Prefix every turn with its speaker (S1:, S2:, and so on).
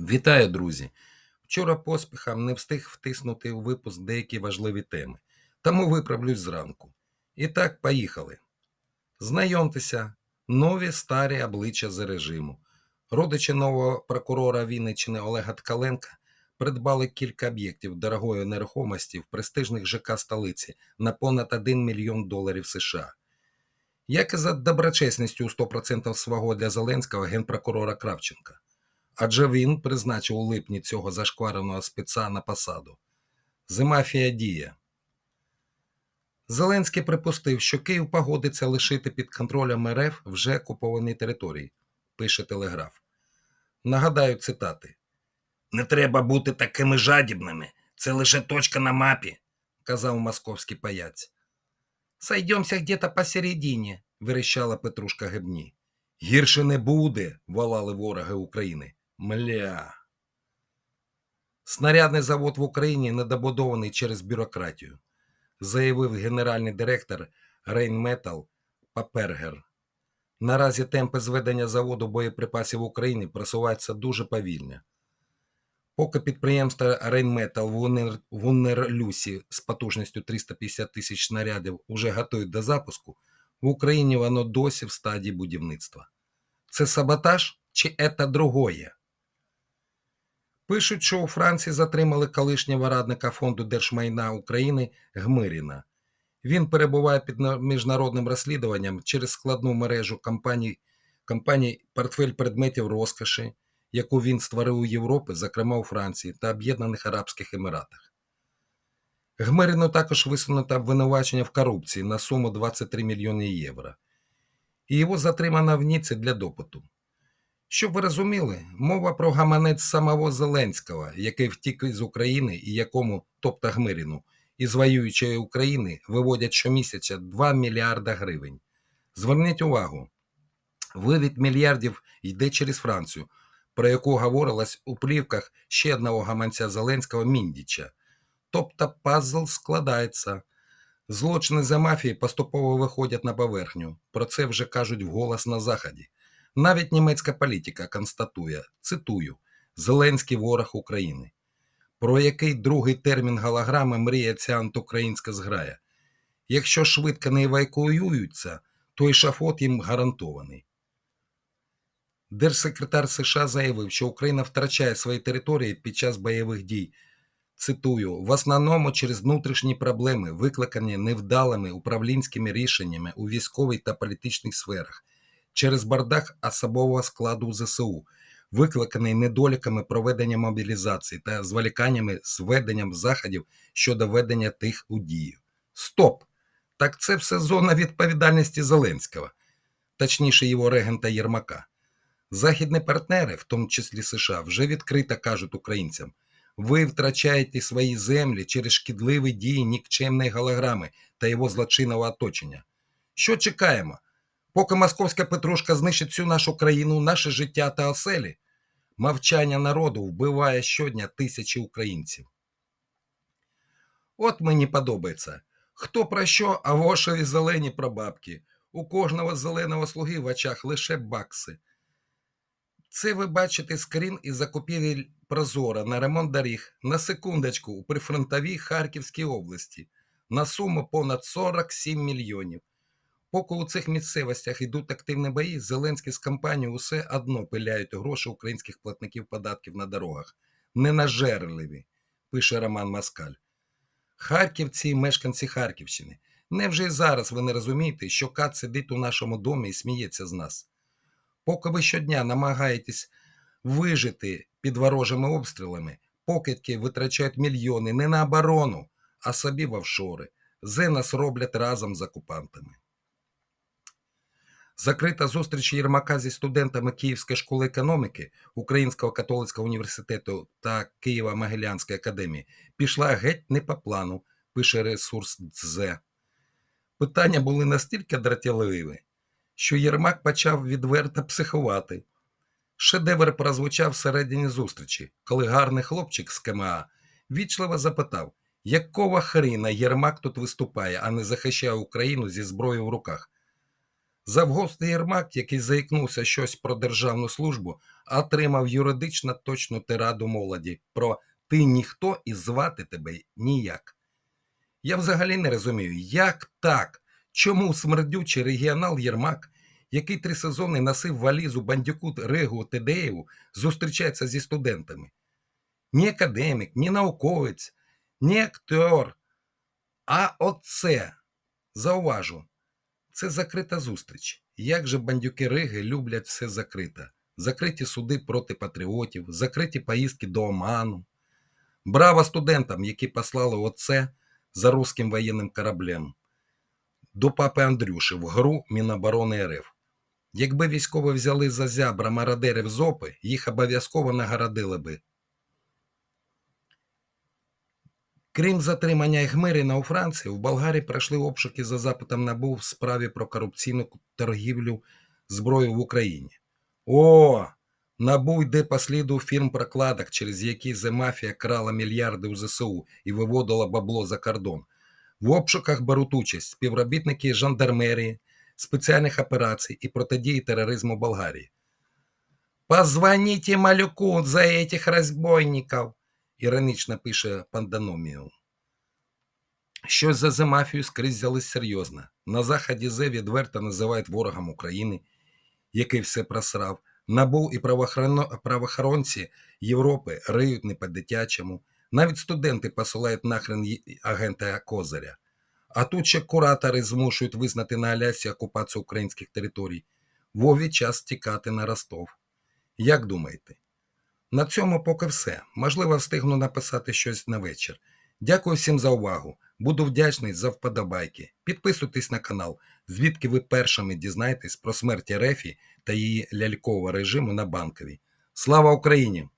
S1: Вітаю, друзі! Вчора поспіхом не встиг втиснути у випуск деякі важливі теми, тому виправлюсь зранку. І так, поїхали. Знайомтеся, нові старі обличчя за режиму. Родичі нового прокурора Вінниччини Олега Ткаленка придбали кілька об'єктів дорогої нерухомості в престижних ЖК столиці на понад 1 мільйон доларів США. Як і за доброчесністю у 100% свого для Зеленського генпрокурора Кравченка адже він призначив у липні цього зашквареного спеца на посаду. Зимафія діє. Зеленський припустив, що Київ погодиться лишити під контролем РФ вже окуповані території, пише Телеграф. Нагадаю цитати: Не треба бути такими жадібними. Це лише точка на мапі, казав московський паяць. Сойдемся где-то посередині, верещала Петрушка Гебні. Гірше не буде, волали вороги України. Мля. Снарядний завод в Україні недобудований через бюрократію, заявив генеральний директор Рейнметал Папергер. Наразі темпи зведення заводу боєприпасів в Україні просуваються дуже повільно. Поки підприємство Рейнметал в Уннерлюсі з потужністю 350 тисяч снарядів уже готують до запуску, в Україні воно досі в стадії будівництва. Це саботаж чи це другое? Пишуть, що у Франції затримали колишнього радника Фонду держмайна України Гмиріна. Він перебуває під міжнародним розслідуванням через складну мережу компаній, компаній портфель предметів розкоші, яку він створив у Європі, зокрема у Франції та Об'єднаних Арабських Еміратах. Гмиріну також висунуто обвинувачення в корупції на суму 23 мільйони євро. І його затримано в Ніці для допиту. Щоб ви розуміли, мова про гаманець самого Зеленського, який втік з України і якому, тобто Гмиріну, із воюючої України виводять щомісяця 2 мільярда гривень. Зверніть увагу, вивід мільярдів йде через Францію, про яку говорилось у плівках ще одного гаманця Зеленського Міндіча. Тобто пазл складається. Злочини за мафії поступово виходять на поверхню. Про це вже кажуть вголос на Заході. Навіть німецька політика констатує, цитую, Зеленський ворог України. Про який другий термін голограми мріє ця антиукраїнська зграя. Якщо швидко не евакуюються, то і шафот їм гарантований. Держсекретар США заявив, що Україна втрачає свої території під час бойових дій. Цитую, в основному через внутрішні проблеми, викликані невдалими управлінськими рішеннями у військовій та політичній сферах через бардак особового складу ЗСУ, викликаний недоліками проведення мобілізації та зволіканнями з веденням заходів щодо ведення тих у дію. Стоп! Так це все зона відповідальності Зеленського, точніше його регента Єрмака. Західні партнери, в тому числі США, вже відкрито кажуть українцям. Ви втрачаєте свої землі через шкідливі дії нікчемної голограми та його злочинного оточення. Що чекаємо? Поки московська Петрушка знищить всю нашу країну, наше життя та оселі, мовчання народу вбиває щодня тисячі українців. От мені подобається. Хто про що, а вошеві зелені прабабки. У кожного зеленого слуги в очах лише бакси. Це ви бачите скрін із закупівель Прозора на ремонт доріг на секундочку у прифронтовій Харківській області на суму понад 47 мільйонів. Поки у цих місцевостях йдуть активні бої, Зеленський з компанією усе одно пиляють гроші українських платників податків на дорогах. Ненажерливі, пише Роман Маскаль. Харківці і мешканці Харківщини. Невже і зараз ви не розумієте, що кат сидить у нашому домі і сміється з нас? Поки ви щодня намагаєтесь вижити під ворожими обстрілами, покидьки витрачають мільйони не на оборону, а собі в офшори. Зе нас роблять разом з окупантами. Закрита зустріч Єрмака зі студентами Київської школи економіки, Українського католицького університету та Києво-Могилянської академії пішла геть не по плану, пише ресурс ДЗ. Питання були настільки дратівливі, що Єрмак почав відверто психувати. Шедевр прозвучав всередині зустрічі, коли гарний хлопчик з КМА вічливо запитав, якого хріна Єрмак тут виступає, а не захищає Україну зі зброєю в руках. Завгосний Єрмак, який заікнувся щось про державну службу, отримав юридично точну тираду молоді про ти ніхто і звати тебе ніяк. Я взагалі не розумію, як так? Чому смердючий регіонал Єрмак, який три сезони носив валізу бандюку Регу Тедеєву, зустрічається зі студентами? Ні академік, ні науковець, ні актер. А оце, зауважу, це закрита зустріч. Як же бандюки Риги люблять все закрите. Закриті суди проти патріотів, закриті поїздки до Оману. Браво студентам, які послали оце за руським воєнним кораблем. До папи Андрюши в гру Міноборони РФ. Якби військові взяли за зябра мародерів з ОПи, їх обов'язково нагородили би. Крім затримання Егмиріна у Франції, в Болгарії пройшли обшуки за запитом НАБУ в справі про корупційну торгівлю зброєю в Україні. О, НАБУ йде по сліду фірм прокладок, через які Земафія крала мільярди у ЗСУ і виводила бабло за кордон. В обшуках беруть участь співробітники жандармерії, спеціальних операцій і протидії тероризму Болгарії. «Позвоните Малюку за этих розбойників», іронічно пише Панданоміум. Щось за Земафію скрізь взялись серйозно. На заході Зе відверто називають ворогом України, який все просрав. НАБУ і правоохоронці Європи риють не по-дитячому. Навіть студенти посилають нахрен агента Козиря. А тут ще куратори змушують визнати на Алясі окупацію українських територій. Вові час тікати на Ростов. Як думаєте? На цьому поки все. Можливо, встигну написати щось на вечір. Дякую всім за увагу. Буду вдячний за вподобайки. Підписуйтесь на канал, звідки ви першими дізнаєтесь про смерть Рефі та її лялькового режиму на банковій. Слава Україні!